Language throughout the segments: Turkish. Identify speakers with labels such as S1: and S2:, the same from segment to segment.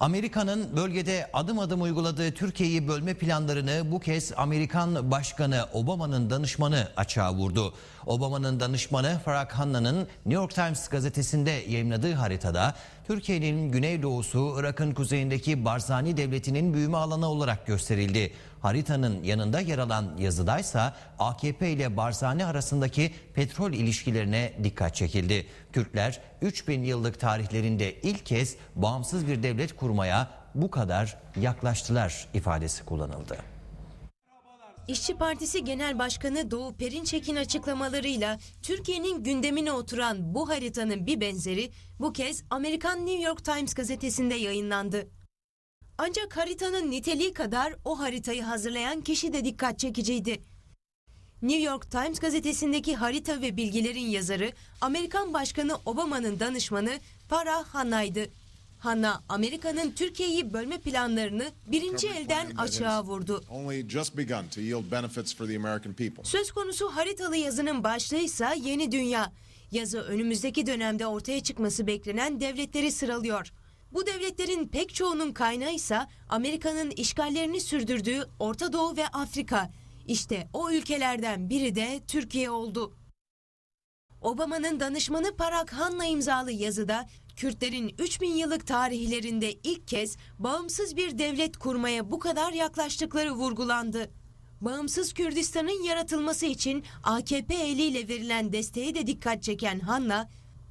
S1: Amerika'nın bölgede adım adım uyguladığı Türkiye'yi bölme planlarını bu kez Amerikan Başkanı Obama'nın danışmanı açığa vurdu. Obama'nın danışmanı Farah Hanna'nın New York Times gazetesinde yayınladığı haritada Türkiye'nin güneydoğusu Irak'ın kuzeyindeki Barzani Devleti'nin büyüme alanı olarak gösterildi. Haritanın yanında yer alan yazıdaysa AKP ile Barzani arasındaki petrol ilişkilerine dikkat çekildi. Türkler 3000 yıllık tarihlerinde ilk kez bağımsız bir devlet kurmaya bu kadar yaklaştılar ifadesi kullanıldı.
S2: İşçi Partisi Genel Başkanı Doğu Perinçek'in açıklamalarıyla Türkiye'nin gündemine oturan bu haritanın bir benzeri bu kez Amerikan New York Times gazetesinde yayınlandı. Ancak haritanın niteliği kadar o haritayı hazırlayan kişi de dikkat çekiciydi. New York Times gazetesindeki harita ve bilgilerin yazarı Amerikan Başkanı Obama'nın danışmanı Farah Hanna'ydı. Hanna, Amerika'nın Türkiye'yi bölme planlarını birinci elden açığa vurdu. Söz konusu haritalı yazının başlığıysa Yeni Dünya. Yazı önümüzdeki dönemde ortaya çıkması beklenen devletleri sıralıyor. Bu devletlerin pek çoğunun kaynağı ise Amerika'nın işgallerini sürdürdüğü Orta Doğu ve Afrika. İşte o ülkelerden biri de Türkiye oldu. Obama'nın danışmanı Parag Han'la imzalı yazıda Kürtlerin 3000 yıllık tarihlerinde ilk kez bağımsız bir devlet kurmaya bu kadar yaklaştıkları vurgulandı. Bağımsız Kürdistan'ın yaratılması için AKP eliyle verilen desteğe de dikkat çeken Hanna,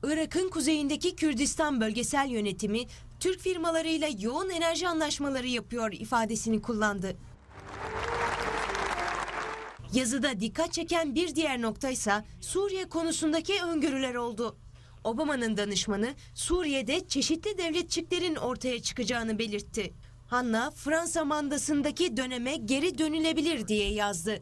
S2: Irak'ın kuzeyindeki Kürdistan bölgesel yönetimi Türk firmalarıyla yoğun enerji anlaşmaları yapıyor ifadesini kullandı. Yazıda dikkat çeken bir diğer nokta ise Suriye konusundaki öngörüler oldu. Obama'nın danışmanı Suriye'de çeşitli devletçiklerin ortaya çıkacağını belirtti. Hanna Fransa mandasındaki döneme geri dönülebilir diye yazdı.